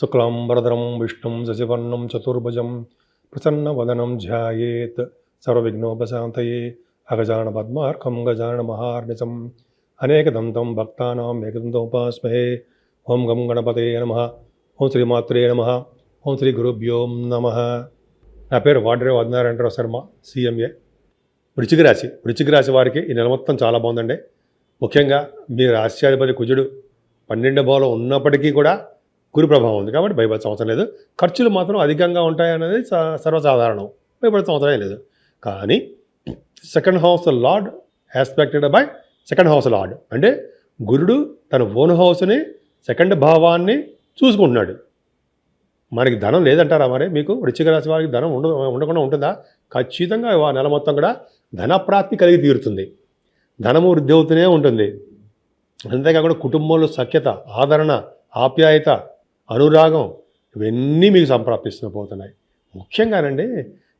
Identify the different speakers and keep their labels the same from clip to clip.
Speaker 1: శుక్లాంబరధరం విష్ణుం శశివర్ణం చతుర్భుజం ప్రసన్నవదనం ధ్యాయేత్. సర్వవిఘ్నోపశాంతయే అగజాన పద్మార్కం గజాన మహార్నిశం. అనేకదంతం భక్తానాం ఏకదంతోపాస్మహే. ఓం గం గణపతే నమ. ఓం శ్రీమాత్రే నమ. ఓం శ్రీ గురుభ్యోం నమ. నా పేరు వాడ్రే వదనారాయణరావు శర్మ సిఎంఏ. వృచ్చిక రాశి. వృచ్చిక రాశి వారికి ఈ నెల మొత్తం చాలా బాగుందండి. ముఖ్యంగా మీ రాశ్యాధిపతి కుజుడు పన్నెండు భావంలో ఉన్నప్పటికీ కూడా గురు ప్రభావం ఉంది కాబట్టి భయపడాల్సిన అవసరం లేదు. ఖర్చులు మాత్రం అధికంగా ఉంటాయనేది స- సర్వసాధారణం. భయపడాల్సిన అవసరం లేదు. కానీ second house lord aspected by second house lord అంటే గురుడు తన ఓన్ హౌస్ని సెకండ్ భావాన్ని చూసుకుంటున్నాడు. మనకి ధనం లేదంటారా మరి? మీకు వృచ్చిక రాశి వారికి ధనం ఉండ ఉండకుండా ఉంటుందా? ఖచ్చితంగా ఆ నెల మొత్తం కూడా ధనప్రాప్తి కలిగి తీరుతుంది. ధనము వృద్ధి అవుతూనే ఉంటుంది. అంతేకాకుండా కుటుంబంలో సఖ్యత ఆదరణ ఆప్యాయత అనురాగం ఇవన్నీ మీకు సంప్రాప్తిస్తూ పోతున్నాయి. ముఖ్యంగానండి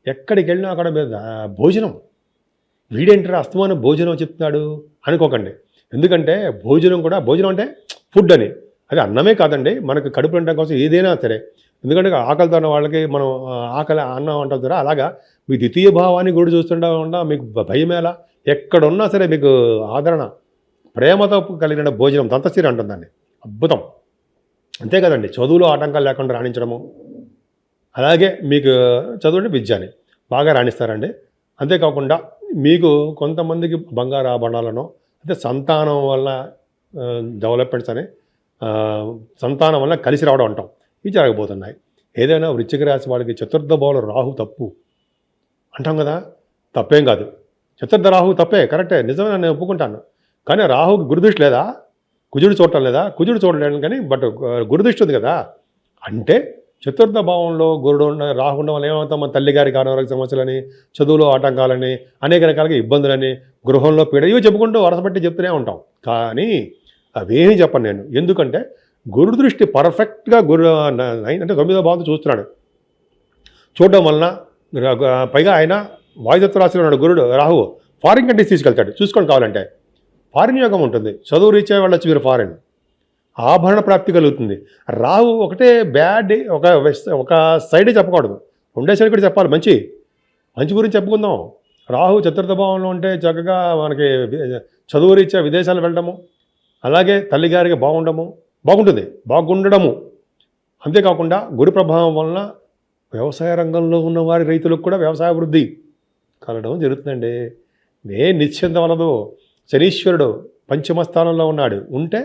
Speaker 1: ఎక్కడికి వెళ్ళినా అక్కడ మీద భోజనం. వీడేంటారు అస్తమానం భోజనం చెప్తున్నాడు? అనుకోకండి. ఎందుకంటే భోజనం కూడా భోజనం అంటే ఫుడ్ అని. అది అన్నమే కాదండి మనకు కడుపు నిండడం కోసం ఏదైనా సరే. ఎందుకంటే ఆకలితో ఉన్న వాళ్ళకి మనం ఆకలి అన్నం అంటాం ద్వారా అలాగా మీ ద్వితీయ భావాన్ని కూడా చూస్తుండకుండా మీకు భయమేలా ఎక్కడున్నా సరే మీకు ఆదరణ. ప్రేమతో కలిగిన భోజనం దంతశీర అంటుందండి అద్భుతం. అంతే కదండి. చదువులో ఆటంకాలు లేకుండా రాణించడము. అలాగే మీకు చదువు అంటే విద్య అని బాగా రాణిస్తారండి. అంతేకాకుండా మీకు కొంతమందికి బంగారు ఆభరణాలను అంటే సంతానం వల్ల డెవలప్మెంట్స్ అని సంతానం వల్ల కలిసి రావడం అంటాం. ఇవి జరగబోతున్నాయి. ఏదైనా వృచ్చిక రాశి వాడికి చతుర్థ భావంలో రాహు తప్పు. అంటాం కదా. తప్పేం కాదు. చతుర్థ రాహు తప్పే కరెక్టే. నిజమే నేను ఒప్పుకుంటాను. కానీ రాహుకి గురుదృష్టి లేదా? కుజుడు చూడటం లేదా? కుజుడు చూడలేను కానీ బట్ గురుదృష్టి ఉంది కదా. అంటే చతుర్థ భావంలో గురుడు ఉన్న రాహు ఉండడం వల్ల ఏమవుతాం మన తల్లి గారికి అనారోగ్య సమస్యలని చదువులో ఆటంకాలని అనేక రకాలుగా ఇబ్బందులని గృహంలో పీడ ఇవి చెప్పుకుంటూ వరసపెట్టి చెప్తూనే ఉంటాం. కానీ అవేమీ చెప్పను నేను. ఎందుకంటే గురు దృష్టి పర్ఫెక్ట్గా గురు అంటే తొమ్మిదో భావంతో చూస్తున్నాడు. చూడడం వలన పైగా ఆయన వాయుదత్వ రాశిలో ఉన్నాడు గురుడు రాహు ఫారిన్ కంట్రీస్ తీసుకెళ్తాడు. చూసుకోండి కావాలంటే. ఫారిన్ యోగం ఉంటుంది. చదువు రీచ్ అయ్యే వెళ్ళొచ్చు మీరు ఫారిన్. ఆభరణ ప్రాప్తి కలుగుతుంది. రాహు ఒకటే బ్యాడ్ ఒక ఒక సైడే చెప్పకూడదు. రెండే సైడ్ కూడా చెప్పాలి. మంచి మంచి గురించి చెప్పుకుందాం. రాహు చతుర్థ భావంలో ఉంటే చక్కగా మనకి చదువు రీత్యా విదేశాలు వెళ్ళడము అలాగే తల్లిగారికి బాగుండము బాగుంటుంది. బాగుండడము. అంతేకాకుండా గురు ప్రభావం వలన వ్యవసాయ రంగంలో ఉన్న వారి రైతులకు కూడా వ్యవసాయ వృద్ధి కలగడం జరుగుతుందండి. ఏ నిశ్చింత వలదు. శనీశ్వరుడు పంచమ స్థానంలో ఉన్నాడు. ఉంటే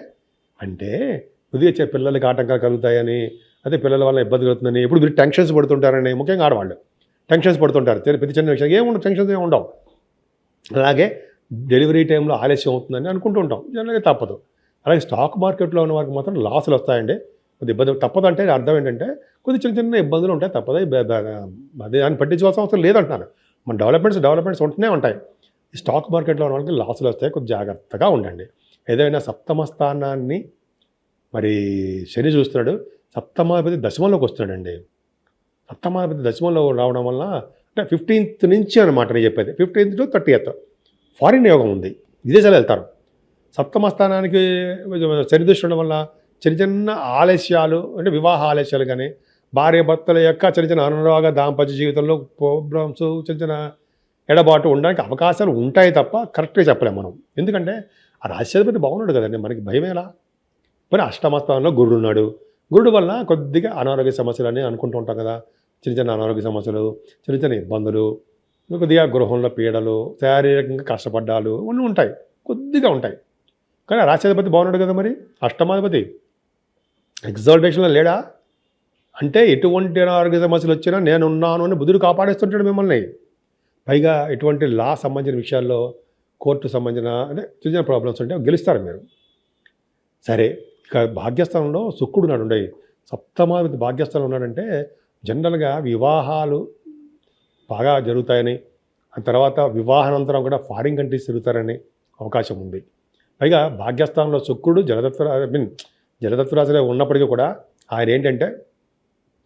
Speaker 1: అంటే ఉదయించే పిల్లలకి ఆటంకాలు కలుగుతాయని అదే పిల్లల వల్ల ఇబ్బంది కలుగుతుందని ఎప్పుడు మీరు టెన్షన్స్ పడుతుంటారని ముఖ్యంగా ఆడవాళ్ళు. టెన్షన్స్ పడుతుంటారు. ప్రతి చిన్న విషయం ఏముండవు టెన్షన్స్ ఏమి ఉండవు. అలాగే డెలివరీ టైంలో ఆలస్యం అవుతుందని అనుకుంటుంటాం జనరల్గా తప్పదు. అలాగే స్టాక్ మార్కెట్లో ఉన్న వారికి మాత్రం లాసులు వస్తాయండి. కొద్ది ఇబ్బంది తప్పదు అంటే అర్థం ఏంటంటే కొద్ది చిన్న చిన్న ఇబ్బందులు ఉంటాయి. తప్పదు అది దాన్ని పట్టించుకోవాల్సిన అవసరం లేదంటున్నాను మన డెవలప్మెంట్స్ డెవలప్మెంట్స్ ఉంటూనే ఉంటాయి. స్టాక్ మార్కెట్లో ఉన్న వాళ్ళకి లాసులు వస్తాయి కొంచెం జాగ్రత్తగా ఉండండి. ఏదైనా సప్తమ స్థానాన్ని మరి శని చూస్తున్నాడు సప్తమాధిపతి దశమంలోకి వస్తున్నాడండి. సప్తమాధిపతి దశమంలో రావడం వల్ల అంటే ఫిఫ్టీన్త్ నుంచి అనమాట నేను చెప్పేది. ఫిఫ్టీన్త్ టు థర్టీ ఫారిన్ యోగం ఉంది విదేశాలు వెళ్తారు. సప్తమ స్థానానికి శని దృష్టి ఉండడం వల్ల చిన్న చిన్న ఆలస్యాలు అంటే వివాహ ఆలస్యాలు కానీ భార్య భర్తల యొక్క చిన్న చిన్న అనురాగ దాంపత్య జీవితంలో ప్రోగ్రామ్స్ చిన్న చిన్న ఎడబాటు ఉండడానికి అవకాశాలు ఉంటాయి తప్ప కరెక్ట్గా చెప్పలేము మనం. ఎందుకంటే ఆ రాశ్యాధిపతి బాగున్నాడు కదండి. మనకి భయం ఎలా? మరి అష్టమస్థానంలో గురుడు ఉన్నాడు. గురుడు వల్ల కొద్దిగా అనారోగ్య సమస్యలు అని అనుకుంటూ ఉంటాం కదా. చిన్న చిన్న అనారోగ్య సమస్యలు చిన్న చిన్న ఇబ్బందులు కొద్దిగా గృహంలో పీడలు శారీరకంగా కష్టపడ్డాలు ఇవన్నీ ఉంటాయి. కొద్దిగా ఉంటాయి. కానీ ఆ బాగున్నాడు కదా మరి? అష్టమాధిపతి. ఎగ్జాల్టేషన్లో లేడా? అంటే ఎటువంటి అనారోగ్య సమస్యలు వచ్చినా నేను ఉన్నాను అని బుధుడు కాపాడేస్తుంటాడు మిమ్మల్ని. పైగా ఎటువంటి లా సంబంధించిన విషయాల్లో కోర్టు సంబంధించిన అంటే చిన్న ప్రాబ్లమ్స్ ఉంటే గెలుస్తారు మీరు. సరే ఇక భాగ్యస్థానంలో శుక్రుడు నాడు ఉండే సప్తమాధిపతి భాగ్యస్థానం ఉన్నాడంటే జనరల్గా వివాహాలు బాగా జరుగుతాయని ఆ తర్వాత వివాహానంతరం కూడా ఫారిన్ కంట్రీస్ తిరుగుతారని అవకాశం ఉంది. పైగా భాగ్యస్థానంలో శుక్రుడు జలదత్వ ఐ మీన్ జలదత్వరాశిలో ఉన్నప్పటికీ కూడా ఆయన ఏంటంటే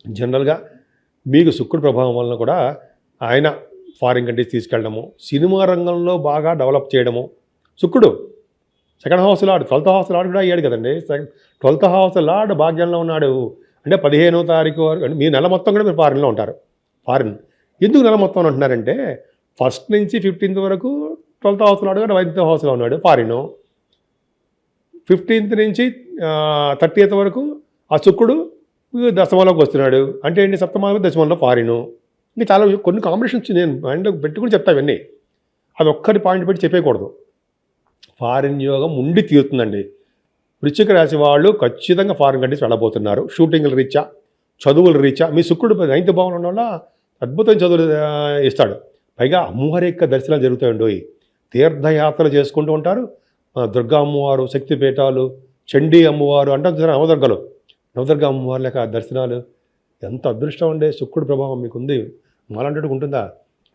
Speaker 1: జనరల్గా మీకు శుక్రుడు ప్రభావం వలన కూడా ఆయన ఫారిన్ కంట్రీస్ తీసుకెళ్ళడము సినిమా రంగంలో బాగా డెవలప్ చేయడము. శుక్రుడు second house lord twelfth house lord కూడా అయ్యాడు కదండి. సెకండ్ ట్వెల్త్ హౌస్ లార్డ్ భాగ్యంలో ఉన్నాడు. అంటే పదిహేనో తారీఖు వరకు మీ నెల మొత్తం కూడా మీరు ఫారిన్లో ఉంటారు. ఫారిన్. ఎందుకు నెల మొత్తం అంటున్నారంటే ఫస్ట్ నుంచి ఫిఫ్టీన్త్ వరకు ట్వెల్త్ హౌస్లో ఉన్నాడు నైన్త్ హౌస్లో ఉన్నాడు ఫారిన్. ఫిఫ్టీన్త్ నుంచి థర్టీ వరకు ఆ శుక్రుడు దశమంలోకి వస్తున్నాడు. అంటే ఏంటి? సప్తమంలో దశమంలో ఫారిను. నీ చాలా కొన్ని కాంబినేషన్స్ నేను మైండ్లో పెట్టుకుని చెప్తా ఇవన్నీ. అది ఒక్కటి పాయింట్ పెట్టి చెప్పేయకూడదు. ఫారిన్ యోగం ఉండి తీరుతుందండి. వృశ్చిక రాశి వాళ్ళు ఖచ్చితంగా ఫారిన్ కంట్రీస్ వెళ్ళబోతున్నారు. షూటింగ్ల రీచా చదువుల రీచా మీ శుక్రుడు నైన్త్ భావన ఉండడం వల్ల అద్భుతమైన చదువులు ఇస్తాడు. పైగా అమ్మవారి యొక్క దర్శనాలు జరుగుతాయండి తీర్థయాత్రలు చేసుకుంటూ ఉంటారు. దుర్గా అమ్మవారు శక్తిపీఠాలు చండీ అమ్మవారు అంటే నవదుర్గలు. నవదుర్గ అమ్మవారి యొక్క దర్శనాలు. ఎంత అదృష్టం అండి. శుక్రుడు ప్రభావం మీకు ఉంది. మాలంటూ ఉంటుందా?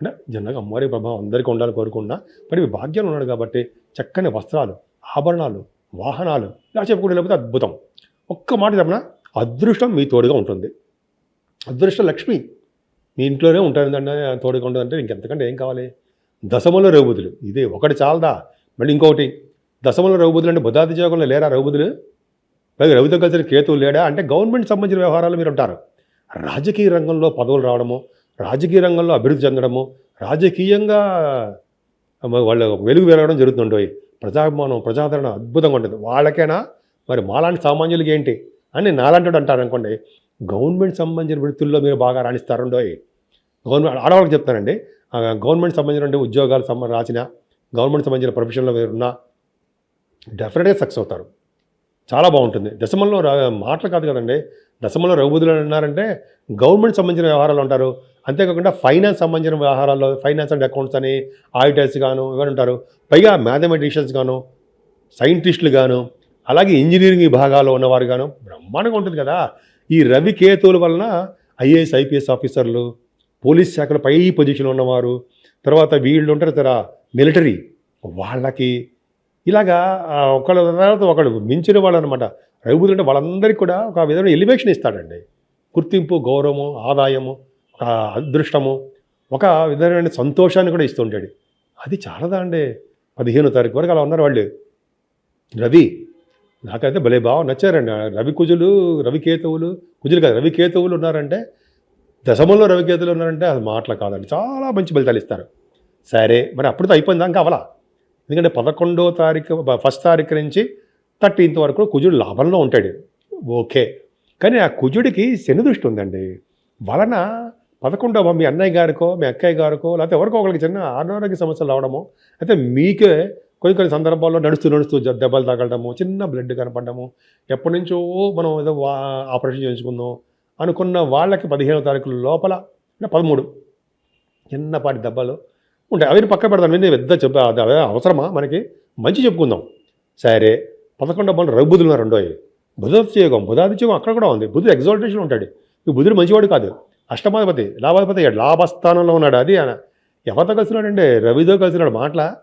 Speaker 1: అంటే జనరల్గా అమ్మవారి ప్రభావం అందరికీ ఉండాలని కోరుకున్నా మరి మీ భాగ్యం ఉన్నాడు కాబట్టి చక్కని వస్త్రాలు ఆభరణాలు వాహనాలు ఇలా చెప్పుకుంటే లేకపోతే అద్భుతం. ఒక్క మాట చెప్పనా? అదృష్టం మీ తోడుగా ఉంటుంది. అదృష్ట లక్ష్మి మీ ఇంట్లోనే ఉంటుందంటే తోడుగా ఉంటుందంటే ఇంకెంతకంటే ఏం కావాలి? దశమంలో రఘుబుధులు. ఇదే ఒకటి చాలదా? మళ్ళీ ఇంకొకటి. దశమంలో రఘుబుధులు అంటే బుధాది జోగంలో లేరా రఘుబుధులు? పైగా రవితో కలిసిన కేతువు లేడా? అంటే గవర్నమెంట్ సంబంధించిన వ్యవహారాలు మీరు ఉంటారు. రాజకీయ రంగంలో పదవులు రావడము రాజకీయ రంగంలో అభివృద్ధి చెందడము రాజకీయంగా వాళ్ళ వెలుగు వెలగడం జరుగుతుండోయి ప్రజాభిమానం ప్రజాదరణ అద్భుతంగా ఉంటుంది. వాళ్ళకైనా మరి మాలాంటి సామాన్యులకి ఏంటి అని నాలాంటి అంటారు అనుకోండి గవర్నమెంట్ సంబంధించిన వృత్తుల్లో మీరు బాగా రాణిస్తారండోయ్ గవర్నమెంట్ ఆడవాళ్ళకి చెప్తానండి గవర్నమెంట్ సంబంధించిన ఉద్యోగాలు సంబంధ రాసిన గవర్నమెంట్ సంబంధించిన ప్రొఫెషన్లో మీరున్నా డెఫినెట్గా సక్సెస్ అవుతారు. చాలా బాగుంటుంది. దశమంలో మాటలు కాదు కదండి దశమంలో రఘుబుధులు అన్నారంటే గవర్నమెంట్ సంబంధించిన వ్యవహారాలు ఉంటారు అంతేకాకుండా ఫైనాన్స్ సంబంధించిన వ్యవహారాల్లో ఫైనాన్స్ అండ్ అకౌంట్స్ అని ఆడిటర్స్ గాను ఇవన్నీ ఉంటారు పైగా మ్యాథమెటిషియన్స్ గాను సైంటిస్టులు గాను అలాగే ఇంజనీరింగ్ విభాగాల్లో ఉన్నవారు గాను బ్రహ్మాండంగా ఉంటుంది కదా. ఈ రవి కేతువుల వలన ఐఏఎస్ ఐపీఎస్ ఆఫీసర్లు పోలీస్ శాఖలో పై పొజిషన్లో ఉన్నవారు తర్వాత వీళ్ళు ఉంటారు కదా మిలిటరీ వాళ్ళకి ఇలాగా ఒకళ్ళ తర్వాత ఒకడు మించిన వాళ్ళు అనమాట రఘుబుధుడు అంటే వాళ్ళందరికీ కూడా ఒక విధమైన ఎలివేషన్ ఇస్తాడండి. గుర్తింపు గౌరవము ఆదాయము అదృష్టము ఒక విధమైన సంతోషాన్ని కూడా ఇస్తుంటాడు అది చాలదా అండి? పదిహేనో తారీఖు వరకు అలా ఉన్నారు వాళ్ళు. రవి నాకైతే భలే బాగా నచ్చారండి. రవి కుజులు రవికేతువులు కుజులు కాదు రవికేతువులు ఉన్నారంటే దశమంలో రవికేతువులు ఉన్నారంటే అది మాటలు కాదండి. చాలా మంచి ఫలితాలు ఇస్తారు. సరే మరి అప్పుడుతో అయిపోయిందా ఇంకా అవలా? ఎందుకంటే పదకొండో తారీఖు ఫస్ట్ తారీఖు నుంచి థర్టీన్త్ వరకు కుజుడు లాభంలో ఉంటాడు. ఓకే. కానీ ఆ కుజుడికి శని దృష్టి ఉందండి. వలన పదకొండవ మీ అన్నయ్య గారికో మీ అక్కయ్య గారికో లేకపోతే ఎవరికో ఒకరికి చిన్న అనారోగ్య సమస్యలు రావడము అయితే మీకే కొన్ని కొన్ని సందర్భాల్లో నడుస్తూ నడుస్తూ దెబ్బలు తగలడము చిన్న బ్లడ్ కనపడము ఎప్పటి నుంచో మనం ఏదో వా- ఆపరేషన్ చేయించుకుందాం అనుకున్న వాళ్ళకి పదిహేనో తారీఖు లోపల అంటే పదమూడు చిన్నపాటి దెబ్బలు ఉంటాయి. అవి పక్క పెడతాను నేను పెద్ద చెప్ప అవసరమా మనకి? మంచి చెప్పుకుందాం. సరే పదకొండవ బాలు రఘుబుధులు ఉన్నారు రెండో బుధాదిత్యయోగం బుధాదిత్యయోగం అక్కడ కూడా ఉంది. బుధుడు ఎగ్జాల్టేషన్ ఉంటాడు. ఈ బుధుడు మంచివాడు కాదు. అష్టమాధిపతి లాభాధిపతి లాభస్థానంలో ఉన్నాడు. అది ఆయన. ఎవరితో కలిసినాడంటే? రవితో కలిసినాడు. మాటల?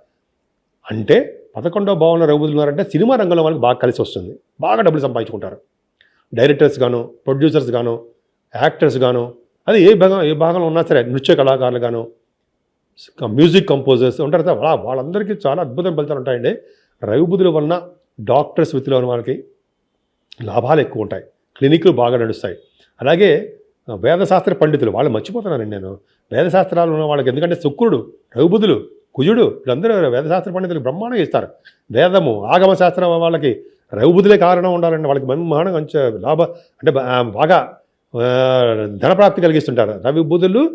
Speaker 1: అంటే పదకొండవ భావంలో రఘుబుధులు ఉన్నారంటే సినిమా రంగంలో వాళ్ళకి బాగా కలిసి వస్తుంది. బాగా డబ్బులు సంపాదించుకుంటారు. డైరెక్టర్స్ గాను ప్రొడ్యూసర్స్ గాను యాక్టర్స్ గాను అది ఏ భాగం ఏ భాగంలో ఉన్నా సరే నృత్య కళాకారులు గాను మ్యూజిక్ కంపోజర్స్ ఉంటారు సార్ వాళ్ళ వాళ్ళందరికీ చాలా అద్భుతం ఫలితాలు ఉంటాయండి. రవిబుద్ధుల వలన డాక్టర్స్ వృత్తిలో ఉన్న వాళ్ళకి లాభాలు ఎక్కువ ఉంటాయి. క్లినిక్లు బాగా నడుస్తాయి. అలాగే వేదశాస్త్ర పండితులు. వాళ్ళు మర్చిపోతున్నానండి నేను. వేదశాస్త్రాలు ఉన్న వాళ్ళకి ఎందుకంటే శుక్రుడు రఘుబుధులు కుజుడు వీళ్ళందరూ వేదశాస్త్ర పండితులు బ్రహ్మాండంగా ఇస్తారు వేదము ఆగమ శాస్త్రం వాళ్ళకి రఘుబుధులే కారణం ఉండాలండి. వాళ్ళకి బ్రహ్మాండంగా మంచి లాభ అంటే బాగా ధనప్రాప్తి కలిగిస్తుంటారు. రవి బుధులు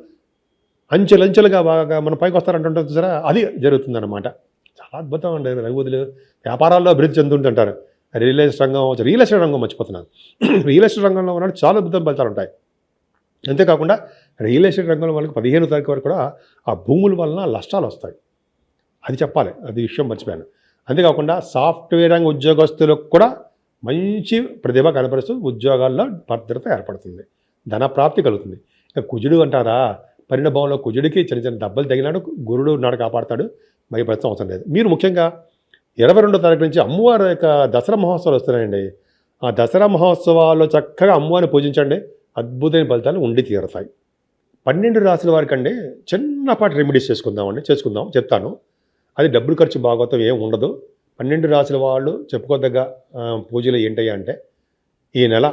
Speaker 1: అంచెలంచెలుగా బాగా మన పైకి వస్తారంటుంటారు చూసారా? అది జరుగుతుందన్నమాట. చాలా అద్భుతం అండి రఘుబుధులు. వ్యాపారాల్లో అభివృద్ధి చెందుతుంటుంటారు రియల్ ఎస్టేట్ రంగం రియల్ ఎస్టేట్ రంగం మర్చిపోతున్నాను. రియల్ ఎస్టేట్ రంగంలో ఉన్నాడు. చాలా అద్భుతం ఫలితాలు ఉంటాయి. అంతేకాకుండా రియల్ ఎస్టేట్ రంగంలో వాళ్ళకి పదిహేను తారీఖు వరకు కూడా ఆ భూముల వలన నష్టాలు వస్తాయి. అది చెప్పాలి అది విషయం మర్చిపోయాను. అంతేకాకుండా సాఫ్ట్వేర్ రంగ ఉద్యోగస్తులకు కూడా మంచి ప్రతిభ కనపరుస్తూ ఉద్యోగాల్లో భద్రత ఏర్పడుతుంది ధన ప్రాప్తి కలుగుతుంది. ఇక కుజుడు అంటారా పరిణభంలో కుజుడికి చిన్న చిన్న దెబ్బలు తగిలినాడు గురుడు నాడు కాపాడతాడు మరి ప్రస్తుతం అవసరం లేదు. మీరు ముఖ్యంగా ఇరవై రెండో తారీఖు నుంచి అమ్మవారి యొక్క దసరా మహోత్సవాలు వస్తున్నాయండి. ఆ దసరా మహోత్సవాల్లో చక్కగా అమ్మవారిని పూజించండి. అద్భుతమైన ఫలితాలు ఉండి తీరుతాయి. పన్నెండు రాసుల వారికంటే చిన్నపాటి రెమెడీస్ చేసుకుందామండి చేసుకుందాం చెప్తాను. అది డబ్బులు ఖర్చు భాగవతం ఏం ఉండదు. పన్నెండు రాసుల వాళ్ళు చెప్పుకోదగ్గ పూజలు ఏంటయ్యా అంటే ఈ నెల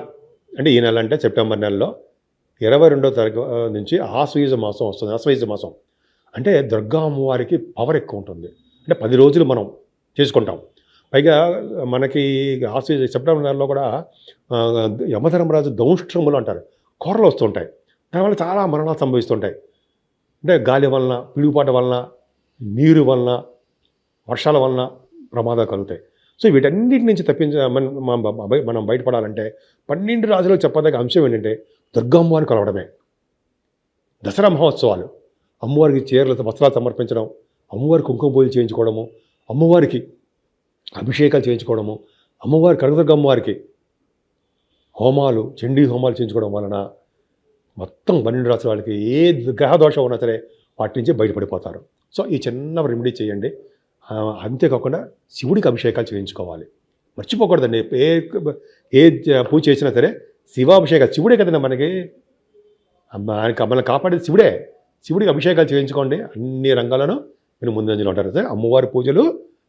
Speaker 1: అంటే ఈ నెల అంటే సెప్టెంబర్ నెలలో ఇరవై రెండో తారీఖు నుంచి ఆశ్వయుజ మాసం వస్తుంది ఆశ్వయుజ మాసం. అంటే దుర్గా అమ్మవారికి పవర్ ఎక్కువ ఉంటుంది. అంటే పది రోజులు మనం చేసుకుంటాం. పైగా మనకి ఆశ్వయుజ సెప్టెంబర్ నెలలో కూడా యమధర్మరాజు దౌష్ట్రములు అంటారు. కూరలు వస్తుంటాయి. దానివల్ల చాలా మరణాలు సంభవిస్తుంటాయి. అంటే గాలి వలన పిడుగుపాట వలన నీరు వలన వర్షాల వలన ప్రమాదాలు కలుగుతాయి. సో వీటన్నిటి నుంచి తప్పించ మనం బయటపడాలంటే పన్నెండు రాజులకు చెప్పదగ్గ అంశం ఏంటంటే దుర్గమ్మవారిని కలవడమే. దసరా మహోత్సవాలు. అమ్మవారికి చీరలు వస్త్రాలు సమర్పించడం అమ్మవారికి కుంకుమ పూజలు చేయించుకోవడము అమ్మవారికి అభిషేకాలు చేయించుకోవడము అమ్మవారి కనకదుర్గమ్మవారికి హోమాలు చండీ హోమాలు చేయించుకోవడం వలన మొత్తం పన్నెండు రాసిన వాళ్ళకి ఏ గ్రహ దోషం ఉన్నా సరే వాటి నుంచి బయటపడిపోతారు. సో ఈ చిన్న రెమెడీ చేయండి. అంతేకాకుండా శివుడికి అభిషేకాలు చేయించుకోవాలి. మర్చిపోకూడదండి. ఏ ఏ పూజ చేసినా సరే శివాభిషేకాలు శివుడే కదండి మనకి. అమ్మ- మనల్ని కాపాడేది శివుడే. శివుడికి అభిషేకాలు చేయించుకోండి. అన్ని రంగాలను మీరు ముందంజలో ఉంటారు సరే అమ్మవారి పూజలు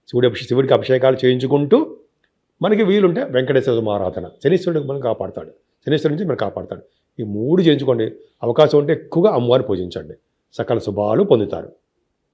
Speaker 1: శివుడి అభిషే శివుడికి అభిషేకాలు చేయించుకుంటూ మనకి వీలుంటే వెంకటేశ్వర ఆరాధన శనీశ్వరుడికి మనం కాపాడతాడు. శనీశ్వరుడి నుంచి మనం కాపాడతాడు. ఈ మూడు చేయించుకోండి. అవకాశం ఉంటే ఎక్కువగా అమ్మవారిని పూజించండి. సకల శుభాలు పొందుతారు.